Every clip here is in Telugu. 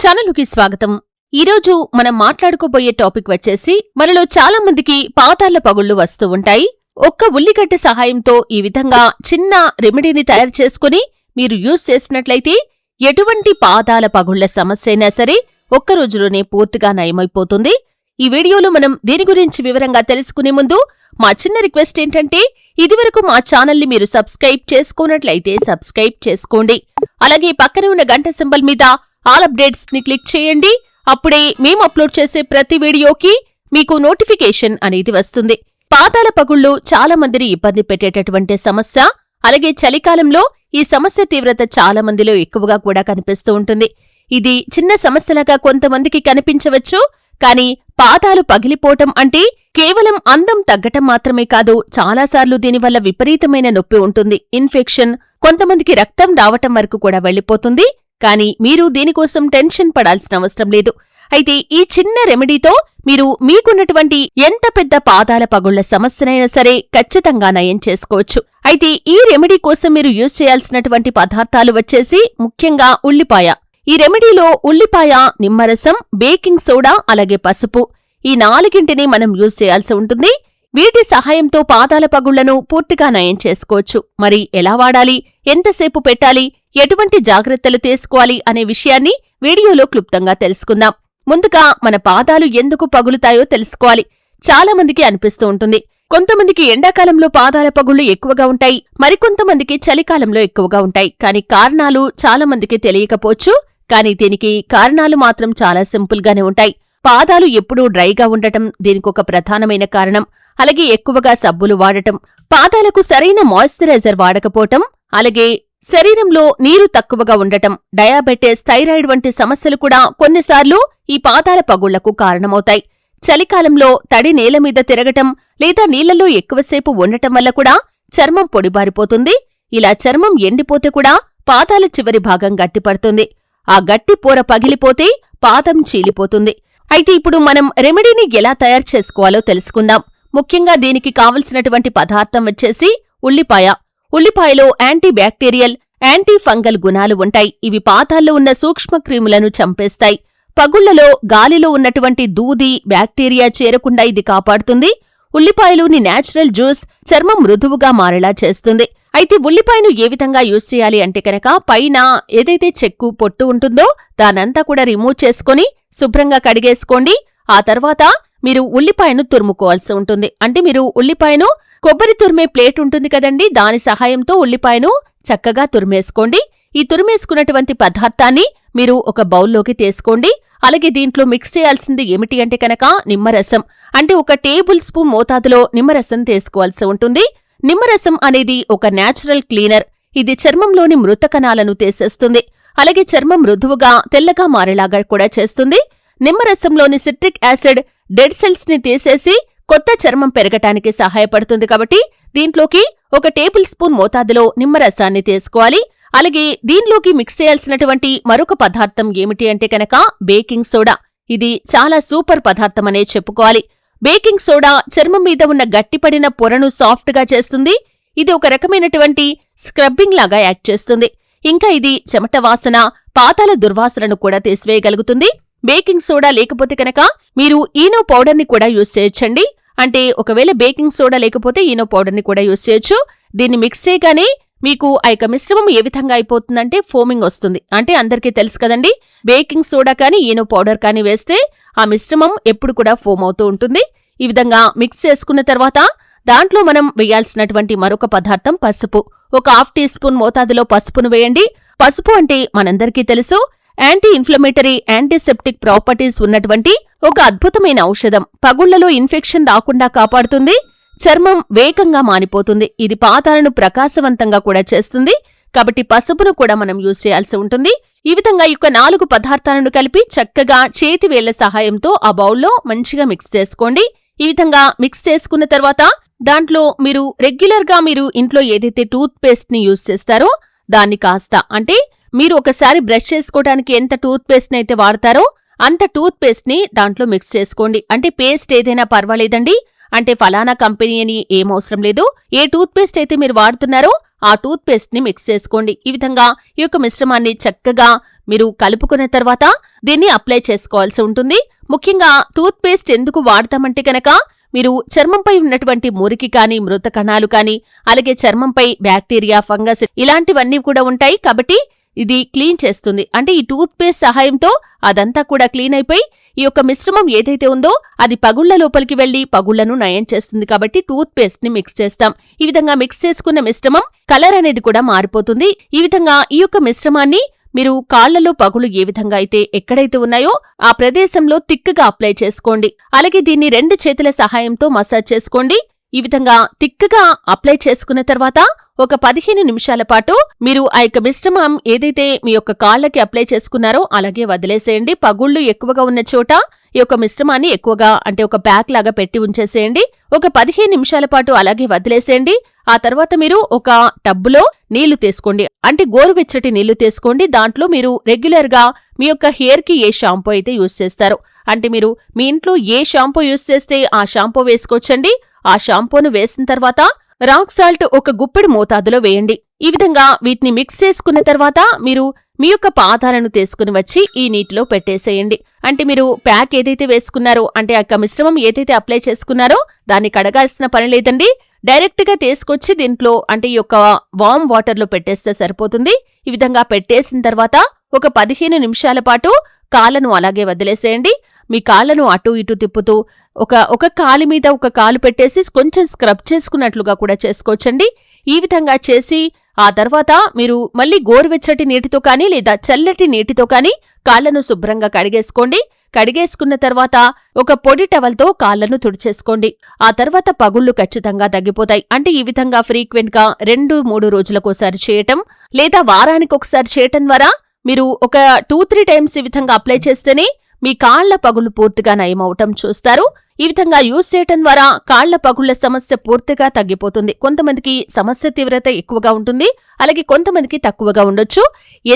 ఛానల్కి స్వాగతం. ఈరోజు మనం మాట్లాడుకోబోయే టాపిక్ వచ్చేసి మనలో చాలా మందికి పాతాళ్ళ పగుళ్ళు వస్తూ ఉంటాయి. ఒక్క ఉల్లిగడ్డ సహాయంతో ఈ విధంగా చిన్న రెమెడీని తయారు చేసుకుని మీరు యూజ్ చేసినట్లయితే ఎటువంటి పాదాల పగుళ్ళ సమస్య అయినా సరే ఒక్క రోజులోనే పూర్తిగా నయమైపోతుంది. ఈ వీడియోలో మనం దీని గురించి వివరంగా తెలుసుకునే ముందు మా చిన్న రిక్వెస్ట్ ఏంటంటే ఇదివరకు మా ఛానల్ని మీరు సబ్స్క్రైబ్ చేసుకున్నట్లయితే సబ్స్క్రైబ్ చేసుకోండి. అలాగే పక్కన ఉన్న గంట సింబల్ మీద ఆల్ అప్డేట్స్ని క్లిక్ చేయండి. అప్పుడే మేము అప్లోడ్ చేసే ప్రతి వీడియోకి మీకు నోటిఫికేషన్ అనేది వస్తుంది. పాతాల పగుళ్ళు చాలా మందిని ఇబ్బంది పెట్టేటటువంటి సమస్య. అలాగే చలికాలంలో ఈ సమస్య తీవ్రత చాలా మందిలో ఎక్కువగా కూడా కనిపిస్తూ ఉంటుంది. ఇది చిన్న సమస్యలాగా కొంతమందికి కనిపించవచ్చు. కానీ పాదాలు పగిలిపోవటం అంటే కేవలం అందం తగ్గటం మాత్రమే కాదు చాలాసార్లు దీనివల్ల విపరీతమైన నొప్పి ఉంటుంది. ఇన్ఫెక్షన్ కొంతమందికి రక్తం రావటం వరకు కూడా వెళ్ళిపోతుంది కానీ మీరు దీనికోసం టెన్షన్ పడాల్సిన అవసరం లేదు. అయితే ఈ చిన్న రెమెడీతో మీరు మీకున్నటువంటి ఎంత పెద్ద పాదాల పగుళ్ళ సమస్యనైనా సరే ఖచ్చితంగా నయం చేసుకోవచ్చు. అయితే ఈ రెమెడీ కోసం మీరు యూజ్ చేయాల్సినటువంటి పదార్థాలు వచ్చేసి ముఖ్యంగా ఉల్లిపాయ. ఈ రెమెడీలో ఉల్లిపాయ నిమ్మరసం బేకింగ్ సోడా అలాగే పసుపు ఈ నాలుగింటిని మనం యూజ్ చేయాల్సి ఉంటుంది. వీటి సహాయంతో పాదాల పగుళ్ళను పూర్తిగా నయం చేసుకోవచ్చు. మరి ఎలా వాడాలి? ఎంతసేపు పెట్టాలి? ఎటువంటి జాగ్రత్తలు తీసుకోవాలి అనే విషయాన్ని వీడియోలో క్లుప్తంగా తెలుసుకుందాం. ముందుగా మన పాదాలు ఎందుకు పగులుతాయో తెలుసుకోవాలి. చాలా మందికి అనిపిస్తూ ఉంటుంది. కొంతమందికి ఎండాకాలంలో పాదాల పగుళ్ళు ఎక్కువగా ఉంటాయి. మరికొంతమందికి చలికాలంలో ఎక్కువగా ఉంటాయి. కానీ కారణాలు చాలా మందికి తెలియకపోవచ్చు. కానీ దీనికి కారణాలు మాత్రం చాలా సింపుల్గానే ఉంటాయి. పాదాలు ఎప్పుడూ డ్రైగా ఉండటం దీనికొక ప్రధానమైన కారణం. అలాగే ఎక్కువగా సబ్బులు వాడటం. పాదాలకు సరైన మాయిశ్చరైజర్ వాడకపోవటం. అలాగే శరీరంలో నీరు తక్కువగా ఉండటం డయాబెటిస్ థైరాయిడ్ వంటి సమస్యలు కూడా కొన్నిసార్లు ఈ పాదాల పగుళ్ళకు కారణమవుతాయి. చలికాలంలో తడి నేల మీద తిరగటం లేదా నీళ్ళలో ఎక్కువసేపు ఉండటం వల్ల కూడా చర్మం పొడిబారిపోతుంది. ఇలా చర్మం ఎండిపోతే కూడా పాదాల చివరి భాగం గట్టిపడుతుంది. ఆ గట్టి పొర పగిలిపోతే పాదం చీలిపోతుంది. అయితే ఇప్పుడు మనం రెమెడీని ఎలా తయారు చేసుకోవాలో తెలుసుకుందాం. ముఖ్యంగా దీనికి కావలసినటువంటి పదార్థం వచ్చేసి ఉల్లిపాయ. ఉల్లిపాయలో యాంటీ బ్యాక్టీరియల్ యాంటీ ఫంగల్ గుణాలు ఉంటాయి. ఇవి పాతాల్లో ఉన్న సూక్ష్మక్రిములను చంపేస్తాయి. పగుళ్ళలో గాలిలో ఉన్నటువంటి దూది బ్యాక్టీరియా చేరకుండా ఇది కాపాడుతుంది. ఉల్లిపాయలోని నేచురల్ జ్యూస్ చర్మం మృదువుగా మారేలా చేస్తుంది. అయితే ఉల్లిపాయను ఏ విధంగా యూజ్ చేయాలి అంటే కనుక పైన ఏదైతే చెక్కు పొట్టు ఉంటుందో దానంతా కూడా రిమూవ్ చేసుకొని శుభ్రంగా కడిగేసుకోండి. ఆ తర్వాత మీరు ఉల్లిపాయను తురుముకోవాల్సి ఉంటుంది. అంటే మీరు ఉల్లిపాయను కొబ్బరి తురిమే ప్లేట్ ఉంటుంది కదండి దాని సహాయంతో ఉల్లిపాయను చక్కగా తురిమేసుకోండి. ఈ తురిమేసుకున్నటువంటి పదార్థాన్ని మీరు ఒక బౌల్లోకి తీసుకోండి. అలాగే దీంట్లో మిక్స్ చేయాల్సింది ఏమిటి అంటే కనుక నిమ్మరసం. అంటే ఒక టేబుల్ స్పూన్ మోతాదులో నిమ్మరసం తీసుకోవాల్సి ఉంటుంది. నిమ్మరసం అనేది ఒక నేచురల్ క్లీనర్ ఇది చర్మంలోని మృత కణాలను తీసేస్తుంది. అలాగే చర్మం మృదువుగా తెల్లగా మారేలాగా కూడా చేస్తుంది. నిమ్మరసంలోని సిట్రిక్ యాసిడ్ డెడ్ సెల్స్ని తీసేసి కొత్త చర్మం పెరగటానికి సహాయపడుతుంది కాబట్టి దీంట్లోకి ఒక టేబుల్ స్పూన్ మోతాదులో నిమ్మరసాన్ని తీసుకోవాలి. అలాగే దీనిలోకి మిక్స్ చేయాల్సినటువంటి మరొక పదార్థం ఏమిటి అంటే కనుక బేకింగ్ సోడా. ఇది చాలా సూపర్ పదార్థమనే చెప్పుకోవాలి. బేకింగ్ సోడా చర్మం మీద ఉన్న గట్టిపడిన పొరను సాఫ్ట్గా చేస్తుంది. ఇది ఒక రకమైనటువంటి స్క్రబ్బింగ్ లాగా యాక్ట్ చేస్తుంది. ఇంకా ఇది చెమట వాసన పాతాల దుర్వాసనను కూడా తీసివేయగలుగుతుంది. బేకింగ్ సోడా లేకపోతే కనుక మీరు ఈనో పౌడర్ని కూడా యూజ్ చేయొచ్చండి. అంటే ఒకవేళ బేకింగ్ సోడా లేకపోతే ఈనో పౌడర్ని కూడా యూజ్ చేయొచ్చు. దీన్ని మిక్స్ చేయగానే మీకు ఆ యొక్క మిశ్రమం ఏ విధంగా అయిపోతుందంటే ఫోమింగ్ వస్తుంది. అంటే అందరికీ తెలుసు కదండి బేకింగ్ సోడా కానీ ఈనో పౌడర్ కానీ వేస్తే ఆ మిశ్రమం ఎప్పుడు కూడా ఫోమ్ అవుతూ ఉంటుంది. ఈ విధంగా మిక్స్ చేసుకున్న తర్వాత దాంట్లో మనం వేయాల్సినటువంటి మరొక పదార్థం పసుపు. ఒక హాఫ్ టీ స్పూన్ మోతాదులో పసుపును వేయండి. పసుపు అంటే మనందరికీ తెలుసు యాంటీ ఇన్ఫ్లమేటరీ యాంటీసెప్టిక్ ప్రాపర్టీస్ ఉన్నటువంటి ఒక అద్భుతమైన ఔషధం. పగుళ్ళలో ఇన్ఫెక్షన్ రాకుండా కాపాడుతుంది. చర్మం వేగంగా మానిపోతుంది. ఇది పాతాలను ప్రకాశవంతంగా కూడా చేస్తుంది. కాబట్టి పసుపును కూడా మనం యూజ్ చేయాల్సి ఉంటుంది. ఈ విధంగా ఈ యొక్క నాలుగు పదార్థాలను కలిపి చక్కగా చేతివేళ్ళ సహాయంతో ఆ బౌల్లో మంచిగా మిక్స్ చేసుకోండి. ఈ విధంగా మిక్స్ చేసుకున్న తర్వాత దాంట్లో మీరు రెగ్యులర్గా మీరు ఇంట్లో ఏదైతే టూత్ పేస్ట్ని యూజ్ చేస్తారో దాన్ని కాస్త అంటే మీరు ఒకసారి బ్రష్ చేసుకోవడానికి ఎంత టూత్ పేస్ట్ అయితే వాడతారో అంత టూత్ పేస్ట్ని దాంట్లో మిక్స్ చేసుకోండి. అంటే పేస్ట్ ఏదైనా పర్వాలేదండి. అంటే ఫలానా కంపెనీ అని ఏమవసరం లేదు. ఏ టూత్ పేస్ట్ అయితే మీరు వాడుతున్నారో ఆ టూత్ పేస్ట్ని మిక్స్ చేసుకోండి. ఈ విధంగా ఈ యొక్క మిశ్రమాన్ని చక్కగా మీరు కలుపుకున్న తర్వాత దీన్ని అప్లై చేసుకోవాల్సి ఉంటుంది. ముఖ్యంగా టూత్ పేస్ట్ ఎందుకు వాడతామంటే కనుక మీరు చర్మంపై ఉన్నటువంటి మురికి కానీ మృత కణాలు కానీ అలాగే చర్మంపై బ్యాక్టీరియా ఫంగస్ ఇలాంటివన్నీ కూడా ఉంటాయి. కాబట్టి ఇది క్లీన్ చేస్తుంది. అంటే ఈ టూత్ పేస్ట్ సహాయంతో అదంతా కూడా క్లీన్ అయిపోయి ఈ యొక్క మిశ్రమం ఏదైతే ఉందో అది పగుళ్ళ లోపలికి వెళ్ళి పగుళ్ళను నయం చేస్తుంది కాబట్టి టూత్ పేస్ట్ని మిక్స్ చేస్తాం. ఈ విధంగా మిక్స్ చేసుకున్న మిశ్రమం కలర్ అనేది కూడా మారిపోతుంది. ఈ విధంగా ఈ యొక్క మిశ్రమాన్ని మీరు కాళ్ళలో పగులు ఏ విధంగా అయితే ఎక్కడైతే ఉన్నాయో ఆ ప్రదేశంలో తిక్కగా అప్లై చేసుకోండి. అలాగే దీన్ని రెండు చేతుల సహాయంతో మసాజ్ చేసుకోండి. ఈ విధంగా తిక్కగా అప్లై చేసుకున్న తర్వాత ఒక పదిహేను నిమిషాల పాటు మీరు ఆ యొక్క మిశ్రమం ఏదైతే మీ యొక్క కాళ్ళకి అప్లై చేసుకున్నారో అలాగే వదిలేసేయండి. పగుళ్ళు ఎక్కువగా ఉన్న చోట ఈ యొక్క మిశ్రమాన్ని ఎక్కువగా అంటే ఒక ప్యాక్ లాగా పెట్టి ఉంచేసేయండి. ఒక పదిహేను నిమిషాల పాటు అలాగే వదిలేసేయండి. ఆ తర్వాత మీరు ఒక టబ్బులో నీళ్ళు తీసుకోండి. అంటే గోరువెచ్చటి నీళ్ళు తీసుకోండి. దాంట్లో మీరు రెగ్యులర్గా మీ యొక్క హెయిర్కి ఏ షాంపూ అయితే యూస్ చేస్తారో. అంటే మీరు మీ ఇంట్లో ఏ షాంపూ యూస్ చేస్తే ఆ షాంపూ వేసుకోవచ్చండి. ఆ షాంపూను వేసిన తర్వాత రాక్ సాల్ట్ ఒక గుప్పెడు మోతాదులో వేయండి. ఈ విధంగా వీటిని మిక్స్ చేసుకున్న తర్వాత మీరు మీ యొక్క పాదాలను తీసుకుని వచ్చి ఈ నీటిలో పెట్టేసేయండి. అంటే మీరు ప్యాక్ ఏదైతే వేసుకున్నారో అంటే ఆ మిశ్రమం ఏదైతే అప్లై చేసుకున్నారో దాన్ని కడగాల్సిన పని లేదండి. డైరెక్ట్గా తీసుకొచ్చి దీంట్లో అంటే ఈ యొక్క వామ్ వాటర్లో పెట్టేస్తే సరిపోతుంది. ఈ విధంగా పెట్టేసిన తర్వాత ఒక పదిహేను నిమిషాల పాటు కాలను అలాగే వదిలేసేయండి. మీ కాళ్ళను అటు ఇటు తిప్పుతూ ఒక ఒక కాలు మీద ఒక కాలు పెట్టేసి కొంచెం స్క్రబ్ చేసుకున్నట్లుగా కూడా చేసుకోవచ్చండి. ఈ విధంగా చేసి ఆ తర్వాత మీరు మళ్ళీ గోరువెచ్చటి నీటితో కానీ లేదా చల్లటి నీటితో కానీ కాళ్ళను శుభ్రంగా కడిగేసుకోండి. కడిగేసుకున్న తర్వాత ఒక పొడి టవల్తో కాళ్ళను తుడిచేసుకోండి. ఆ తర్వాత పగుళ్ళు ఖచ్చితంగా తగ్గిపోతాయి. అంటే ఈ విధంగా ఫ్రీక్వెంట్గా రెండు మూడు రోజులకోసారి చేయటం లేదా వారానికి ఒకసారి చేయటం ద్వారా మీరు ఒక టూ త్రీ టైమ్స్ ఈ విధంగా అప్లై చేస్తేనే మీ కాళ్ళ పగులు పూర్తిగా నయమవటం చూస్తారు. ఈ విధంగా యూజ్ చేయటం ద్వారా కాళ్ళ పగుళ్ళ సమస్య పూర్తిగా తగ్గిపోతుంది. కొంతమందికి సమస్య తీవ్రత ఎక్కువగా ఉంటుంది. అలాగే కొంతమందికి తక్కువగా ఉండొచ్చు.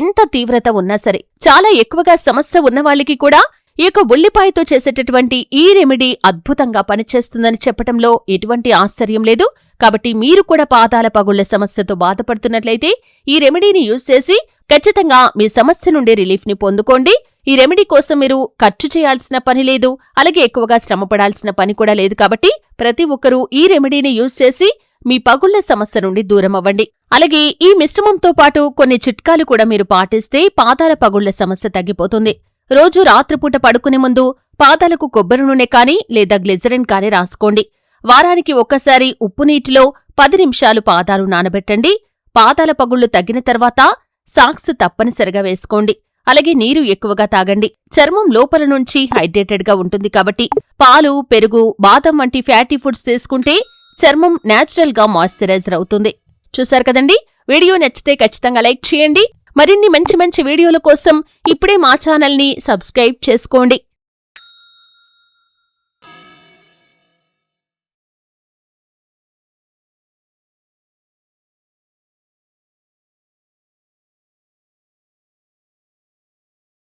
ఎంత తీవ్రత ఉన్నా సరే చాలా ఎక్కువగా సమస్య ఉన్న వాళ్ళకి కూడా ఈ యొక్క ఉల్లిపాయతో చేసేటటువంటి ఈ రెమెడీ అద్భుతంగా పనిచేస్తుందని చెప్పటంలో ఎటువంటి ఆశ్చర్యం లేదు. కాబట్టి మీరు కూడా పాదాల పగుళ్ళ సమస్యతో బాధపడుతున్నట్లయితే ఈ రెమెడీని యూజ్ చేసి ఖచ్చితంగా మీ సమస్య నుండి రిలీఫ్ని పొందుకోండి. ఈ రెమెడీ కోసం మీరు ఖర్చు చేయాల్సిన పని లేదు అలాగే ఎక్కువగా శ్రమపడాల్సిన పని కూడా లేదు కాబట్టి ప్రతి ఒక్కరూ ఈ రెమెడీని యూజ్ చేసి మీ పగుళ్ళ సమస్య నుండి దూరం అవ్వండి. అలాగే ఈ మిశ్రమంతో పాటు కొన్ని చిట్కాలు కూడా మీరు పాటిస్తే పాదాల పగుళ్ళ సమస్య తగ్గిపోతుంది. రోజు రాత్రిపూట పడుకునే ముందు పాదాలకు కొబ్బరి నూనె కానీ లేదా గ్లిజరిన్ కానీ రాసుకోండి. వారానికి ఒక్కసారి ఉప్పు నీటిలో పది నిమిషాలు పాదాలు నానబెట్టండి. పాదాల పగుళ్ళు తగ్గిన తర్వాత సాక్స్ తప్పనిసరిగా వేసుకోండి. అలాగే నీరు ఎక్కువగా తాగండి. చర్మం లోపల నుంచి హైడ్రేటెడ్గా ఉంటుంది కాబట్టి పాలు పెరుగు బాదం వంటి ఫ్యాటీ ఫుడ్స్ తీసుకుంటే చర్మం నేచురల్గా మాయిశ్చరైజర్ అవుతుంది. చూశారు కదండి? వీడియో నచ్చితే ఖచ్చితంగా లైక్ చేయండి. మరిన్ని మంచి మంచి వీడియోల కోసం ఇప్పుడే మా ఛానల్ని సబ్స్క్రైబ్ చేసుకోండి.